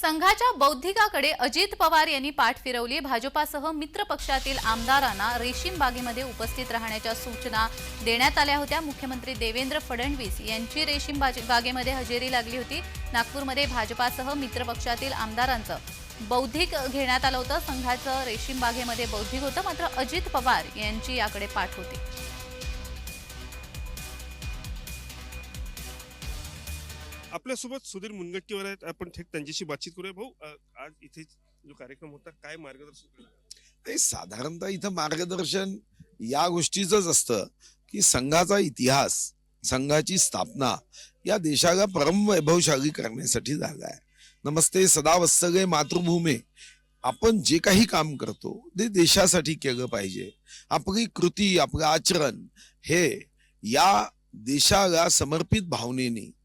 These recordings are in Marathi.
संघाच्या बौद्धिकाकडे अजित पवार यांनी पाठ फिरवली. भाजपासह मित्र पक्षातील आमदारांना रेशीम बागेमध्ये उपस्थित राहण्याच्या सूचना देण्यात आल्या होत्या. मुख्यमंत्री देवेंद्र फडणवीस यांची रेशीम बागेमध्ये हजेरी लागली होती. नागपूरमध्ये भाजपासह मित्र पक्षातील आमदारांचं बौद्धिक घेण्यात आलं होतं. संघाचं रेशीम बागेमध्ये बौद्धिक होतं. मात्र अजित पवार यांची याकडे पाठ होती. आपल्यासोबत सुधीर मुनगट्टीवर आहेत. आपण थेट त्यांच्याशी बातचीत करूया. भाऊ अ, आज इथे जो कार्यक्रम होता काय मार्गदर्शन केलं? ते साधारणतः इथं मार्गदर्शन या गोष्टीचंच असतं की संघाचा इतिहास संघाची स्थापना या देशाला परमवैभवशाली करण्यासाठी झाला आहे. नमस्ते सदा मातृभूमी मातृभूमे. आपण जे काही काम करतो ते देशासाठी केलं पाहिजे. आपली कृती आपलं आचरण हे या देशाला समर्पित भावनेने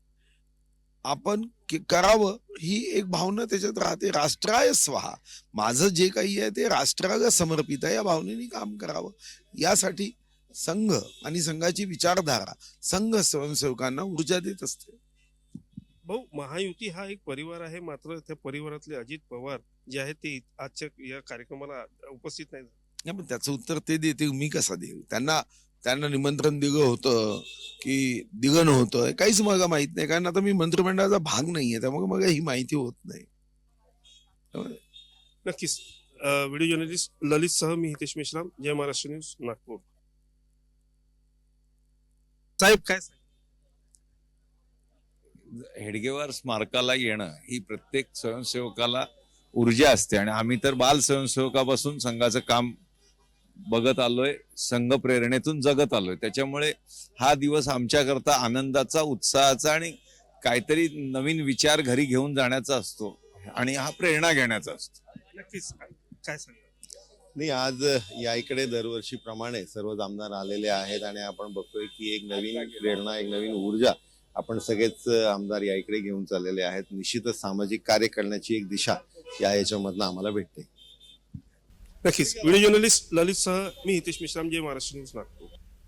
आपण करावं ही एक भावना त्याच्यात राहते. राष्ट्राय स्वहा. माझं जे काही आहे ते राष्ट्राला समर्पित आहे. या भावनेने काम करावं. यासाठी संघ आणि संघाची विचारधारा संघ स्वयंसेवकांना ऊर्जा देत असते. भाऊ महायुती हा एक परिवार आहे. मात्र त्या परिवारातले अजित पवार जे आहेत ते आजच्या या कार्यक्रमाला उपस्थित नाही त्याचं उत्तर ते देतील मी कसा देऊ त्यांना त्यांना निमंत्रण दिलं होतं की दिलं नव्हतं हे काहीच मला माहीत नाही. कारण आता मी मंत्रिमंडळाचा भाग नाहीये त्यामुळे मला ही माहिती होत नाही. नक्कीच. व्हिडिओ जर्नलिस्ट ललित सह मी हितेश मेश्राम जय महाराष्ट्र न्यूज नागपूर. साहेब काय हेडगेवार स्मारकाला येणं ही प्रत्येक स्वयंसेवकाला ऊर्जा असते आणि आम्ही तर बाल स्वयंसेवकापासून संघाचं काम बघत आलोय संघ प्रेरणेतून जगत आलोय. त्याच्यामुळे हा दिवस आमच्याकरता आनंदाचा उत्साहाचा आणि काहीतरी नवीन विचार घरी घेऊन जाण्याचा असतो आणि हा प्रेरणा घेण्याचा असतो. नक्कीच. काय सांगा नाही आज या इकडे दरवर्षीप्रमाणे सर्व आमदार आलेले आहेत आणि आपण बघतोय की एक नवीन प्रेरणा एक नवीन ऊर्जा आपण सगळेच आमदार या इकडे घेऊन चाललेले आहेत. निश्चितच सामाजिक कार्य करण्याची एक दिशा या याच्यामधनं आम्हाला भेटते. नक्कीच. व्हिडिओ जर्नलिस्ट ललित सह मी हितेश मिश्राम जय महाराष्ट्र न्यूज